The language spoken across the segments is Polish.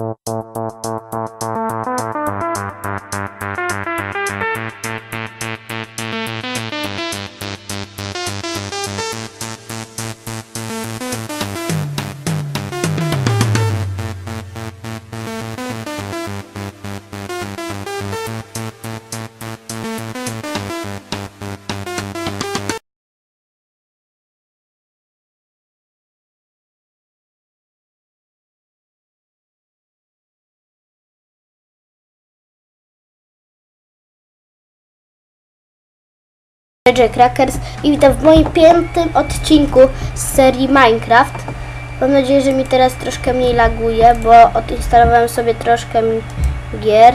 you JJ Crackers i witam w moim piątym odcinku z serii Minecraft. Mam nadzieję, że mi teraz troszkę mniej laguje, bo odinstalowałem sobie troszkę gier.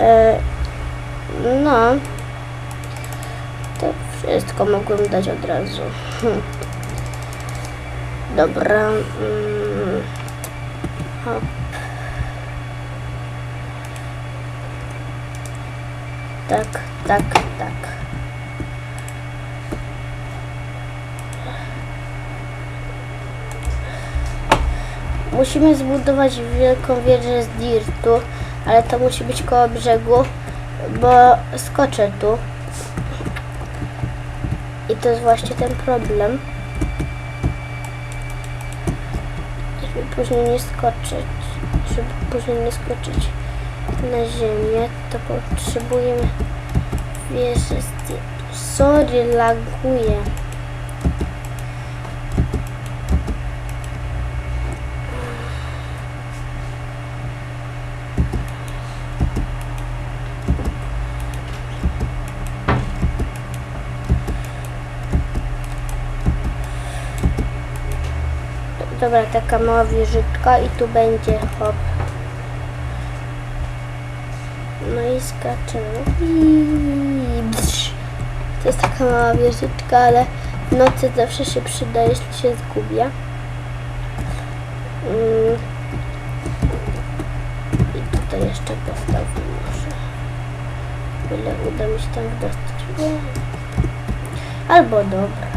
E, No. To wszystko mogłem dać od razu. Hm. Dobra. mm, Hop. Tak, tak, tak. Musimy zbudować wielką wieżę z dirtu, ale to musi być koło brzegu, bo skoczę tu. I to jest właśnie ten problem. Żeby później nie skoczyć, żeby później nie skoczyć na ziemię, to potrzebujemy wieży z dirtu. Sorry, laguje. Dobra, taka mała wieżyczka i tu będzie hop. No i skaczemy. To jest taka mała wieżyczka, ale w nocy zawsze się przyda, jeśli się zgubię. Mm. I tutaj jeszcze postawię może. Ile uda mi się tam dostać. Albo dobra.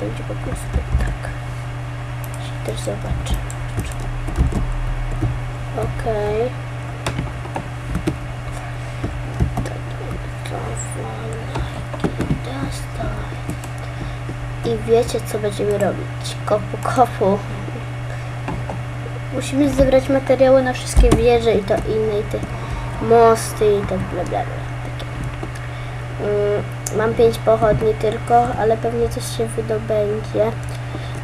Będzie po prostu tak też zobaczę. Okej. I wiecie co będziemy robić? Kopu kopu. Musimy zebrać materiały na wszystkie wieże i to inne i te mosty i tak bla bla bla. Mm, mam pięć pochodni tylko, ale pewnie coś się wydobędzie.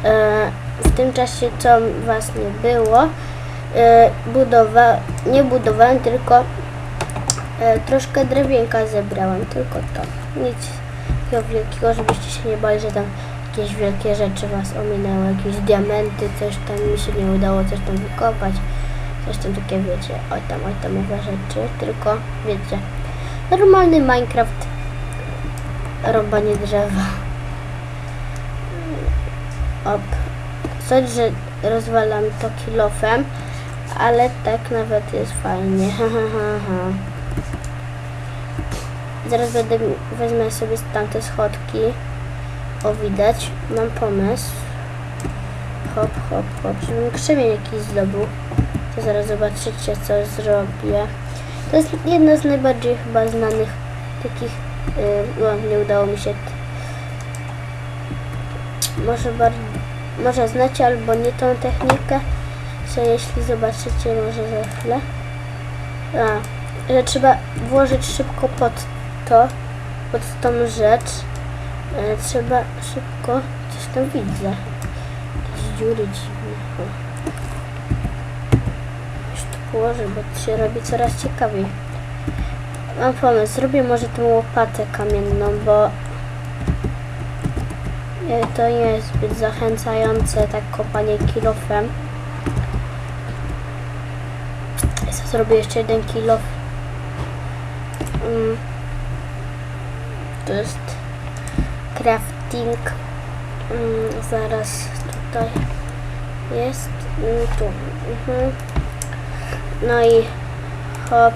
E, w tym czasie, co was nie było, e, budowa, nie budowałem, tylko e, troszkę drewienka zebrałem, tylko to. Nic wielkiego, żebyście się nie bali, że tam jakieś wielkie rzeczy was ominęły, jakieś diamenty, coś tam mi się nie udało coś tam wykopać, coś tam takie wiecie, oj tam, oj tam owe rzeczy, tylko wiecie, normalny Minecraft, rąbanie drzewa. Op. Coś, że rozwalam to kilofem, ale tak nawet jest fajnie. Zaraz będę, wezmę sobie tamte schodki. O, widać. Mam pomysł. Hop, hop, hop. Żebym krzemień jakiś zdobył. To zaraz zobaczycie, co zrobię. To jest jedna z najbardziej chyba znanych takich... Yy, nie udało mi się może bardziej, może znacie albo nie tą technikę, że jeśli zobaczycie może za chwilę, a, że trzeba włożyć szybko pod to, pod tą rzecz, e, trzeba szybko, coś tam widzę, jakieś dziury dziwne, już to położę, bo to się robi coraz ciekawiej. Mam pomysł, zrobię może tą łopatę kamienną, bo To nie jest zbyt zachęcające, tak kopanie kilofem. Ja zrobię jeszcze jeden kilof. Mm. To jest crafting. Mm, zaraz tutaj jest. Mm, tu. Mhm. No i hop.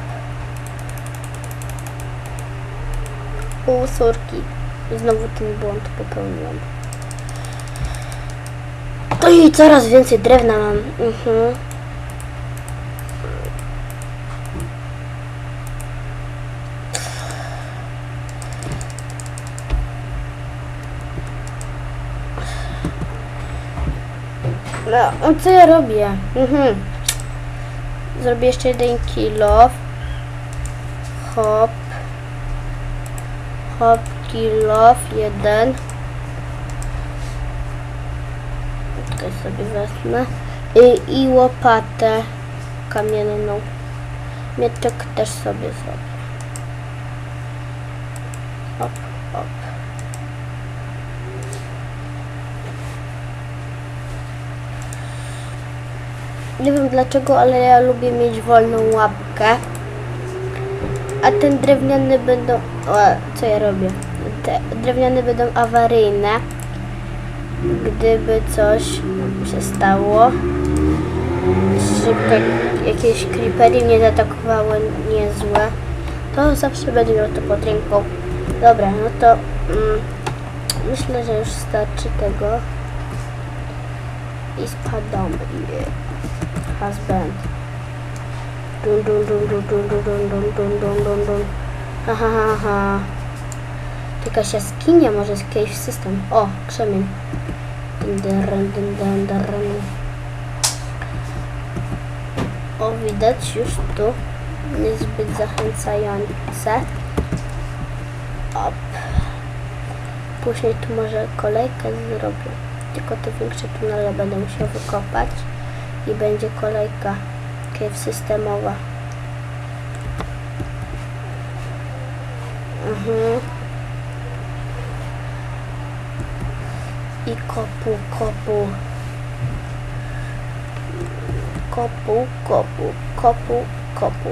Córki. Znowu ten błąd popełniłam. To i coraz więcej drewna mam. Mhm. No, no, co ja robię? Mhm. Zrobię jeszcze jeden kilo. Hop. Hop, kilo, jeden. Sobie wezmę. I, I łopatę kamienną. Mieczek też sobie zrobię. Hop, hop. Nie wiem dlaczego, ale ja lubię mieć wolną łapkę. A ten drewniany będą... O, co ja robię? Te drewniane będą awaryjne. Gdyby coś się stało. Szybko jakieś creepery mnie zaatakowały niezłe. To zawsze będę miał to pod ręką. Dobra, no to... Mm, myślę, że już starczy tego. I spadamy. Husband. Dun dun dun dun dun dun dun dun dun dun dun. Ha ha ha ha. Jakaś jaskinia, może cave system. O, krzemień. O, widać już tu niezbyt zachęcające. Op. Później tu może kolejkę zrobię. Tylko te większe tunele będę musiał wykopać i będzie kolejka cave systemowa. Mhm. I kopu, kopu. Kopu, kopu, kopu, kopu.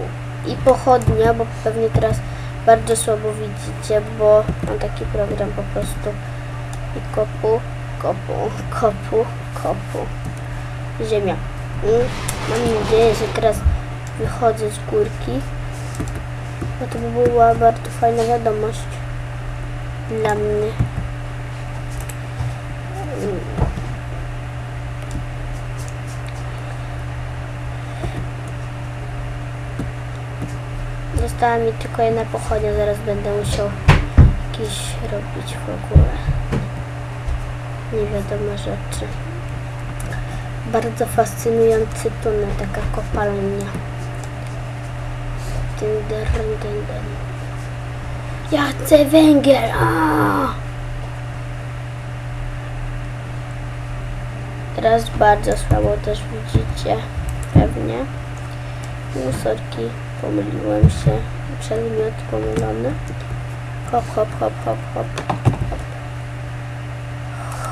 I pochodnia, bo pewnie teraz bardzo słabo widzicie, bo mam taki program po prostu. I kopu, kopu, kopu, kopu. Ziemia. Mm, Mam nadzieję, że teraz wychodzę z górki. No to by była bardzo fajna wiadomość dla mnie. Mm. Została mi tylko jedna pochodnia, zaraz będę musiał jakieś robić w ogóle. Nie wiadomo rzeczy. Bardzo fascynujący tunel, taka kopalnia. Dyn, dyn, dyn, dyn. Ja chcę węgiel! Teraz bardzo słabo też widzicie, pewnie. No, sorki, pomyliłem się. Przedmiot pomylony. Hop, hop, hop, hop, hop.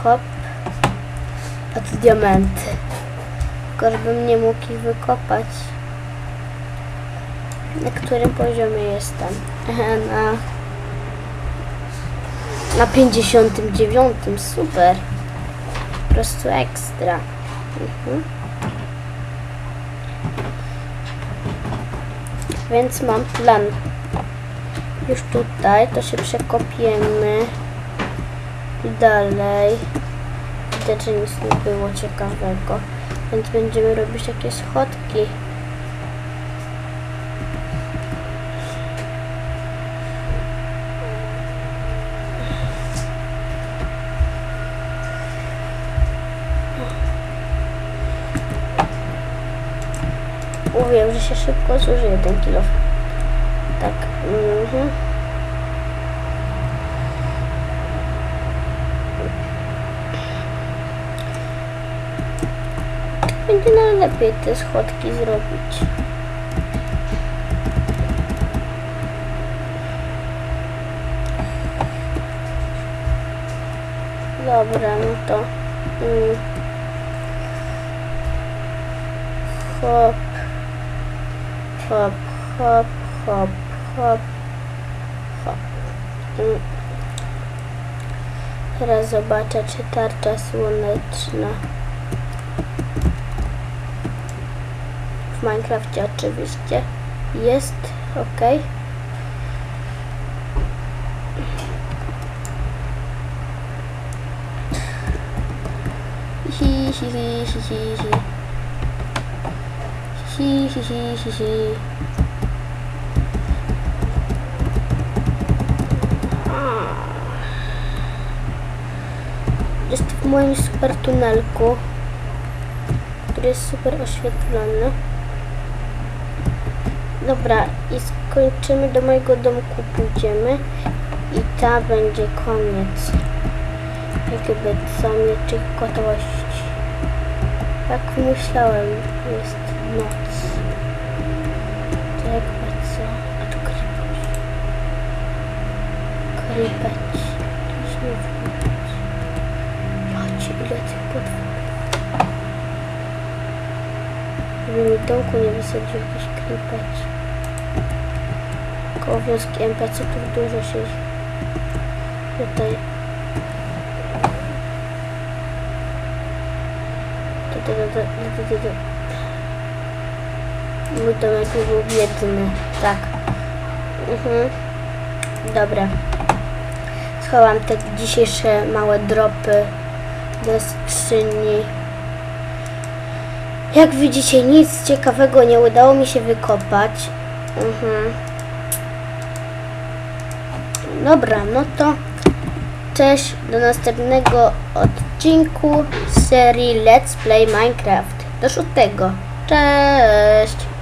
Hop. A tu diamenty. Tylko żebym nie mógł ich wykopać. Na którym poziomie jestem? Na... Na 59. Super. Po prostu ekstra. Mhm. Więc mam plan. Już tutaj to się przekopiemy. Dalej. Widać, że nic nie było ciekawego. Więc będziemy robić jakieś schodki. Mówiłem, że się szybko zużyje ten kilo. Tak. Mhm. Będzie najlepiej te schodki zrobić. Dobra, no to... Mm. Hop. Hop, hop, hop, hop. Hop. Mm. Teraz zobaczę, czy tarcza słoneczna. W Minecrafcie oczywiście jest, ok. Hi, hi, hi, hi, hi, hi. Hi, hi, hi, hi, hi. Jest w moim super tunelku. który jest super oświetlony. Dobra, i skończymy, do mojego domku pójdziemy i ta będzie koniec. Jakby co, mieczych gotowości. Jak myślałem, jest noc. To jakby co, a tu krypeć. Krypeć. To znów krypeć. Patrzcie, ile tych potworów. Żeby mi domku nie wysadził jakiś krypeć. Koło wioski NPC-ów dużo się tutaj Tu, tu, tu, tu, tu, tu, tu. Mój domek nie był biedny. Tak. Mhm. Dobra. Schowam te dzisiejsze małe dropy do skrzyni. Jak widzicie, nic ciekawego nie udało mi się wykopać. Mhm. Dobra, no to cześć, do następnego odcinku serii Let's Play Minecraft. Do szóstego. Cześć!